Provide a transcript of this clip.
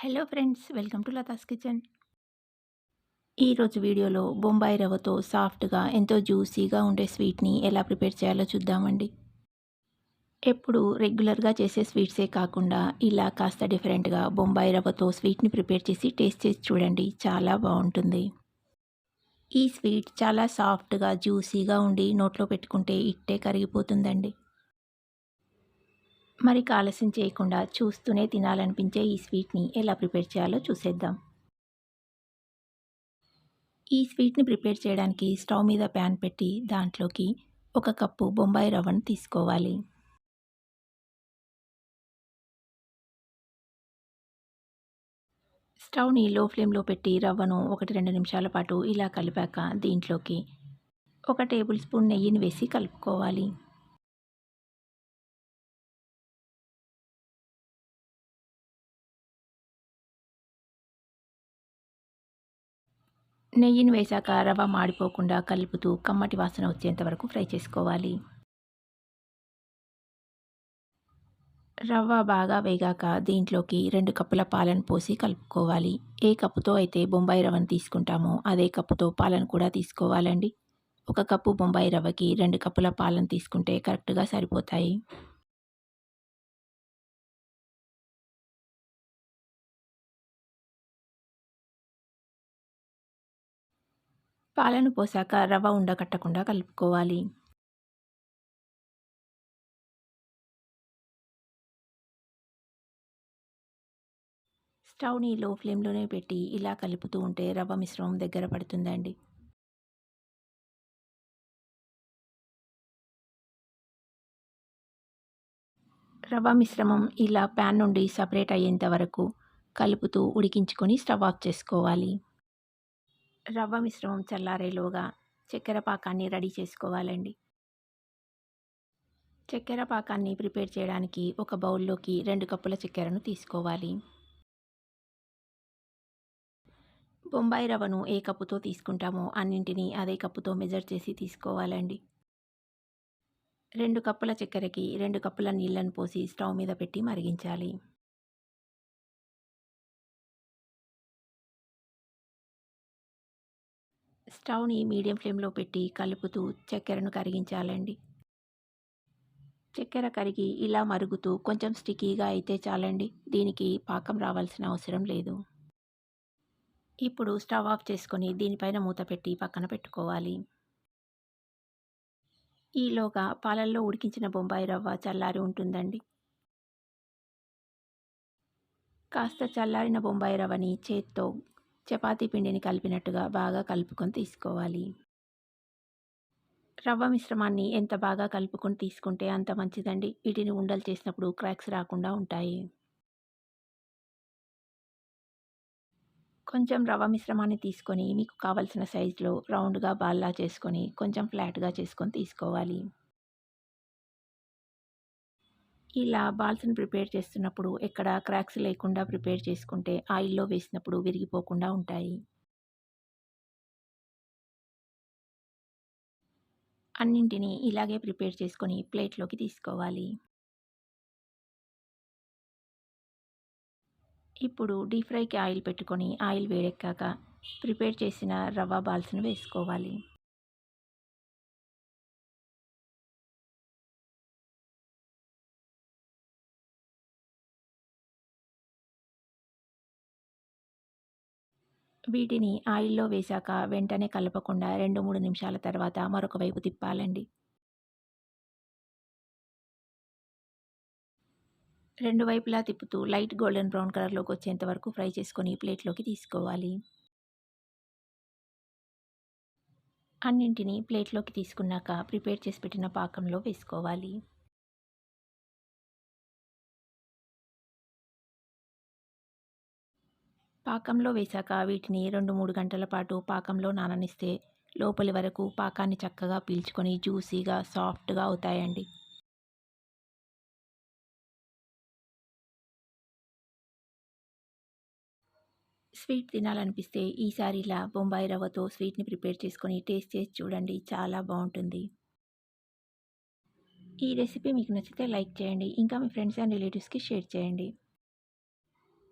Hello friends welcome to Latha's kitchen ఈరోజు వీడియోలో బొంబాయి రవ్వతో సాఫ్ట్గా ఎంతో జ్యూసీగా ఉండే స్వీట్ని ఎలా ప్రిపేర్ చేయాలో చూద్దామండి. ఎప్పుడు రెగ్యులర్గా చేసే స్వీట్సే కాకుండా ఇలా కాస్త డిఫరెంట్గా బొంబాయి రవ్వతో స్వీట్ని ప్రిపేర్ చేసి టేస్ట్ చేసి చూడండి చాలా బాగుంటుంది. ఈ స్వీట్ చాలా సాఫ్ట్గా జ్యూసీగా ఉండి నోట్లో పెట్టుకుంటే ఇట్టే కరిగిపోతుందండి. మరి ఆలస్యం చేయకుండా చూస్తూనే తినాలనిపించే ఈ స్వీట్ని ఎలా ప్రిపేర్ చేయాలో చూసేద్దాం. ఈ స్వీట్ని ప్రిపేర్ చేయడానికి స్టవ్ మీద ప్యాన్ పెట్టి దాంట్లోకి ఒక కప్పు బొంబాయి రవ్వను తీసుకోవాలి. స్టవ్ని లో ఫ్లేమ్లో పెట్టి రవ్వను ఒకటి రెండు నిమిషాల పాటు ఇలా కలిపాక దీంట్లోకి ఒక టేబుల్ స్పూన్ నెయ్యిని వేసి కలుపుకోవాలి. నెయ్యిని వేశాక రవ్వ మాడిపోకుండా కలుపుతూ కమ్మటి వాసన వచ్చేంత వరకు ఫ్రై చేసుకోవాలి. రవ్వ బాగా వేగాక దీంట్లోకి రెండు కప్పుల పాలను పోసి కలుపుకోవాలి. ఏ కప్పుతో అయితే బొంబాయి రవ్వను తీసుకుంటామో అదే కప్పుతో పాలను కూడా తీసుకోవాలండి. ఒక కప్పు బొంబాయి రవ్వకి రెండు కప్పుల పాలను తీసుకుంటే కరెక్ట్గా సరిపోతాయి. పాలను పోసాక రవ్వ ఉండకట్టకుండా కలుపుకోవాలి. స్టవ్ని లో ఫ్లేమ్లోనే పెట్టి ఇలా కలుపుతూ ఉంటే రవ్వ మిశ్రమం దగ్గర పడుతుందండి. రవ్వ మిశ్రమం ఇలా ప్యాన్ నుండి సపరేట్ అయ్యేంత వరకు కలుపుతూ ఉడికించుకొని స్టవ్ ఆఫ్ చేసుకోవాలి. రవ్వ మిశ్రమం చల్లారేలోగా చక్కెర పాకాన్ని రెడీ చేసుకోవాలండి. చక్కెర పాకాన్ని ప్రిపేర్ చేయడానికి ఒక బౌల్లోకి రెండు కప్పుల చక్కెరను తీసుకోవాలి. బొంబాయి రవ్వను ఏ కప్పుతో తీసుకుంటామో అన్నింటినీ అదే కప్పుతో మెజర్ చేసి తీసుకోవాలండి. రెండు కప్పుల చక్కెరకి రెండు కప్పుల నీళ్ళను పోసి స్టవ్ మీద పెట్టి మరిగించాలి. స్టవ్ని మీడియం ఫ్లేమ్లో పెట్టి కలుపుతూ చక్కెరను కరిగించాలండి. చక్కెర కరిగి ఇలా మరుగుతూ కొంచెం స్టిక్కీగా అయితే చాలండి. దీనికి పాకం రావాల్సిన అవసరం లేదు. ఇప్పుడు స్టవ్ ఆఫ్ చేసుకొని దీనిపైన మూత పెట్టి పక్కన పెట్టుకోవాలి. ఈలోగా పాలల్లో ఉడికించిన బొంబాయి రవ్వ చల్లారి ఉంటుందండి. కాస్త చల్లారిన బొంబాయి రవ్వని చేత్తో చపాతీ పిండిని కలిపినట్టుగా బాగా కలుపుకొని తీసుకోవాలి. రవ్వ మిశ్రమాన్ని ఎంత బాగా కలుపుకొని తీసుకుంటే అంత మంచిదండి. వీటిని ఉండలు చేసినప్పుడు క్రాక్స్ రాకుండా ఉంటాయి. కొంచెం రవ్వ మిశ్రమాన్ని తీసుకొని మీకు కావలసిన సైజులో రౌండ్గా బాల్లా చేసుకొని కొంచెం ఫ్లాట్గా చేసుకొని తీసుకోవాలి. ఇలా బాల్స్ని ప్రిపేర్ చేస్తున్నప్పుడు ఎక్కడ క్రాక్స్ లేకుండా ప్రిపేర్ చేసుకుంటే ఆయిల్లో వేసినప్పుడు విరిగిపోకుండా ఉంటాయి. అన్నింటినీ ఇలాగే ప్రిపేర్ చేసుకొని ప్లేట్లోకి తీసుకోవాలి. ఇప్పుడు డీప్ ఫ్రైకి ఆయిల్ పెట్టుకొని ఆయిల్ వేడెక్కాక ప్రిపేర్ చేసిన రవ్వ బాల్స్ను వేసుకోవాలి. వీటిని ఆయిల్లో వేశాక వెంటనే కలపకుండా రెండు మూడు నిమిషాల తర్వాత మరొక వైపు తిప్పాలండి. రెండు వైపులా తిప్పుతూ లైట్ గోల్డెన్ బ్రౌన్ కలర్లోకి వచ్చేంత వరకు ఫ్రై చేసుకొని ప్లేట్లోకి తీసుకోవాలి. అన్నింటినీ ప్లేట్లోకి తీసుకున్నాక ప్రిపేర్ చేసి పెట్టిన పాకంలో వేసుకోవాలి. పాకంలో వేశాక వీటిని రెండు మూడు గంటల పాటు పాకంలో నాననిస్తే లోపలి వరకు పాకాన్ని చక్కగా పీల్చుకొని జ్యూసీగా సాఫ్ట్గా అవుతాయండి. స్వీట్ తినాలనిపిస్తే ఈసారి ఇలా బొంబాయి రవ్వతో స్వీట్ని ప్రిపేర్ చేసుకొని టేస్ట్ చేసి చూడండి చాలా బాగుంటుంది. ఈ రెసిపీ మీకు నచ్చితే లైక్ చేయండి ఇంకా మీ ఫ్రెండ్స్ అండ్ రిలేటివ్స్కి షేర్ చేయండి.